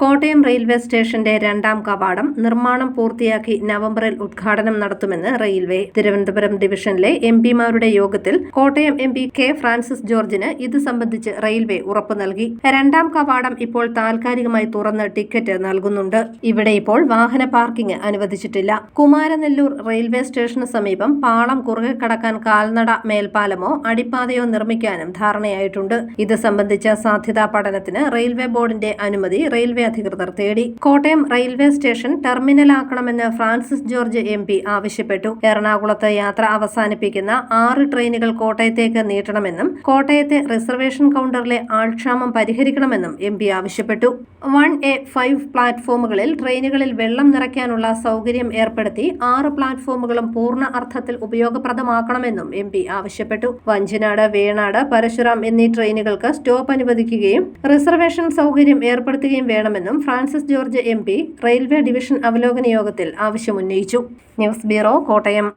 con Kottayam railway സ്റ്റേഷന്റെ രണ്ടാം കവാടം നിർമ്മാണം പൂർത്തിയാക്കി നവംബറിൽ ഉദ്ഘാടനം നടത്തുമെന്ന് റെയിൽവേ തിരുവനന്തപുരം ഡിവിഷനിലെ എം പിമാരുടെ യോഗത്തിൽ Kottayam M P K Francis ജോർജിന് ഇത് സംബന്ധിച്ച് റെയിൽവേ ഉറപ്പു നൽകി. രണ്ടാം കവാടം ഇപ്പോൾ താൽക്കാലികമായി തുറന്ന് ടിക്കറ്റ് നൽകുന്നുണ്ട്. ഇവിടെ ഇപ്പോൾ വാഹന പാർക്കിംഗ് അനുവദിച്ചിട്ടില്ല. കുമാരനെല്ലൂർ റെയിൽവേ സ്റ്റേഷന് സമീപം പാളം കുറുകെ കടക്കാൻ കാൽനട മേൽപ്പാലമോ അടിപ്പാതയോ നിർമ്മിക്കാനും ധാരണയായിട്ടുണ്ട്. ഇത് സംബന്ധിച്ച സാധ്യതാ പഠനത്തിന് റെയിൽവേ ബോർഡിന്റെ അനുമതി റെയിൽവേ അധികൃതർ തേടി. കോട്ടയം റെയിൽവേ സ്റ്റേഷൻ ടെർമിനലാക്കണമെന്ന് ഫ്രാൻസിസ് ജോർജ് എം പി ആവശ്യപ്പെട്ടു. എറണാകുളത്ത് യാത്ര അവസാനിപ്പിക്കുന്ന ആറ് ട്രെയിനുകൾ കോട്ടയത്തേക്ക് നീട്ടണമെന്നും കോട്ടയത്തെ റിസർവേഷൻ കൗണ്ടറിലെ ആൾക്ഷാമം പരിഹരിക്കണമെന്നും എം പി ആവശ്യപ്പെട്ടു. വൺ എ ഫൈവ് പ്ലാറ്റ്ഫോമുകളിൽ ട്രെയിനുകളിൽ വെള്ളം നിറയ്ക്കാനുള്ള സൗകര്യം ഏർപ്പെടുത്തി ആറ് പ്ലാറ്റ്ഫോമുകളും പൂർണ അർത്ഥത്തിൽ ഉപയോഗപ്രദമാക്കണമെന്നും എം പി ആവശ്യപ്പെട്ടു. വഞ്ചിനാട് വേണാട് പരശുറാം എന്നീ ട്രെയിനുകൾക്ക് സ്റ്റോപ്പ് അനുവദിക്കുകയും റിസർവേഷൻ സൗകര്യം ഏർപ്പെടുത്തുകയും വേണമെന്നും Francis George M railway division അവലോകന യോഗത്തിൽ ആവശ്യമുന്നയിച്ചു. News bureau Kottayam.